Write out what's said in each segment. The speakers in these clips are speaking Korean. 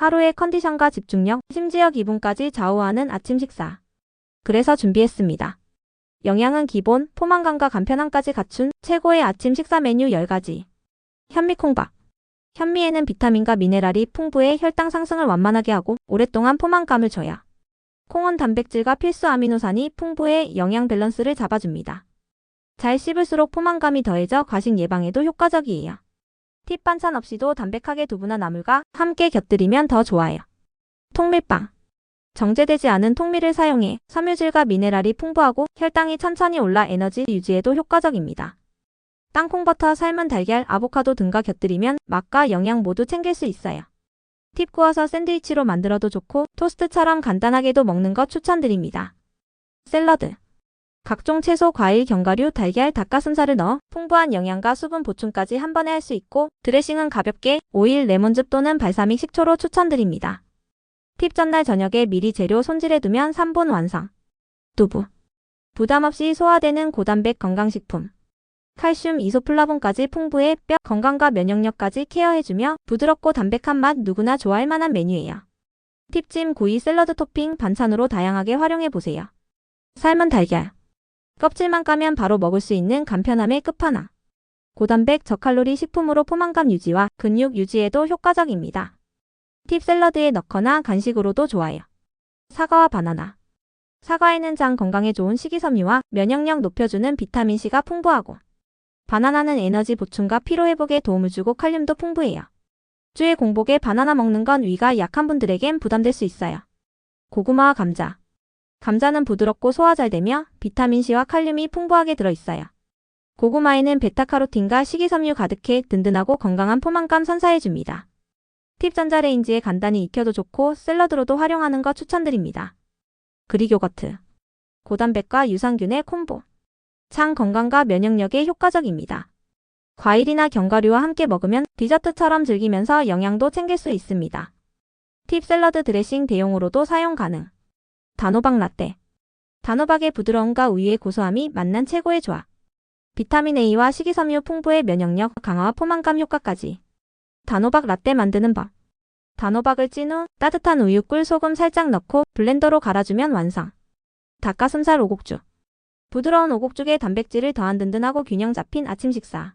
하루의 컨디션과 집중력, 심지어 기분까지 좌우하는 아침 식사. 그래서 준비했습니다. 영양은 기본, 포만감과 간편함까지 갖춘 최고의 아침 식사 메뉴 10가지. 현미콩밥. 현미에는 비타민과 미네랄이 풍부해 혈당 상승을 완만하게 하고 오랫동안 포만감을 줘요. 콩은 단백질과 필수 아미노산이 풍부해 영양 밸런스를 잡아줍니다. 잘 씹을수록 포만감이 더해져 과식 예방에도 효과적이에요. 팁 반찬 없이도 담백하게 두부나 나물과 함께 곁들이면 더 좋아요. 통밀빵. 정제되지 않은 통밀을 사용해 섬유질과 미네랄이 풍부하고 혈당이 천천히 올라 에너지 유지에도 효과적입니다. 땅콩버터, 삶은 달걀, 아보카도 등과 곁들이면 맛과 영양 모두 챙길 수 있어요. 팁 구워서 샌드위치로 만들어도 좋고 토스트처럼 간단하게도 먹는 것 추천드립니다. 샐러드. 각종 채소, 과일, 견과류, 달걀, 닭가슴살을 넣어 풍부한 영양과 수분 보충까지 한 번에 할 수 있고 드레싱은 가볍게 오일, 레몬즙 또는 발사믹 식초로 추천드립니다. 팁 전날 저녁에 미리 재료 손질해두면 3분 완성. 두부. 부담 없이 소화되는 고단백 건강식품. 칼슘, 이소플라본까지 풍부해 뼈 건강과 면역력까지 케어해주며 부드럽고 담백한 맛 누구나 좋아할 만한 메뉴예요. 팁찜, 구이, 샐러드 토핑, 반찬으로 다양하게 활용해보세요. 삶은 달걀. 껍질만 까면 바로 먹을 수 있는 간편함의 끝판왕. 고단백, 저칼로리 식품으로 포만감 유지와 근육 유지에도 효과적입니다. 팁 샐러드에 넣거나 간식으로도 좋아요. 사과와 바나나. 사과에는 장 건강에 좋은 식이섬유와 면역력 높여주는 비타민C가 풍부하고 바나나는 에너지 보충과 피로 회복에 도움을 주고 칼륨도 풍부해요. 주에 공복에 바나나 먹는 건 위가 약한 분들에겐 부담될 수 있어요. 고구마와 감자. 감자는 부드럽고 소화 잘 되며 비타민C와 칼륨이 풍부하게 들어있어요. 고구마에는 베타카로틴과 식이섬유 가득해 든든하고 건강한 포만감 선사해줍니다. 팁 전자레인지에 간단히 익혀도 좋고 샐러드로도 활용하는 거 추천드립니다. 그릭 요거트. 고단백과 유산균의 콤보. 장 건강과 면역력에 효과적입니다. 과일이나 견과류와 함께 먹으면 디저트처럼 즐기면서 영양도 챙길 수 있습니다. 팁 샐러드 드레싱 대용으로도 사용 가능. 단호박 라떼. 단호박의 부드러움과 우유의 고소함이 만난 최고의 조합. 비타민 A와 식이섬유 풍부의 면역력 강화와 포만감 효과까지. 단호박 라떼 만드는 법. 단호박을 찐 후 따뜻한 우유, 꿀, 소금 살짝 넣고 블렌더로 갈아주면 완성. 닭가슴살 오곡죽. 부드러운 오곡죽에 단백질을 더한 든든하고 균형 잡힌 아침 식사.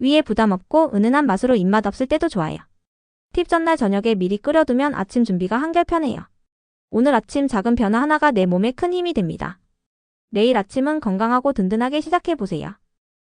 위에 부담 없고 은은한 맛으로 입맛 없을 때도 좋아요. 팁 전날 저녁에 미리 끓여두면 아침 준비가 한결 편해요. 오늘 아침 작은 변화 하나가 내 몸에 큰 힘이 됩니다. 내일 아침은 건강하고 든든하게 시작해보세요.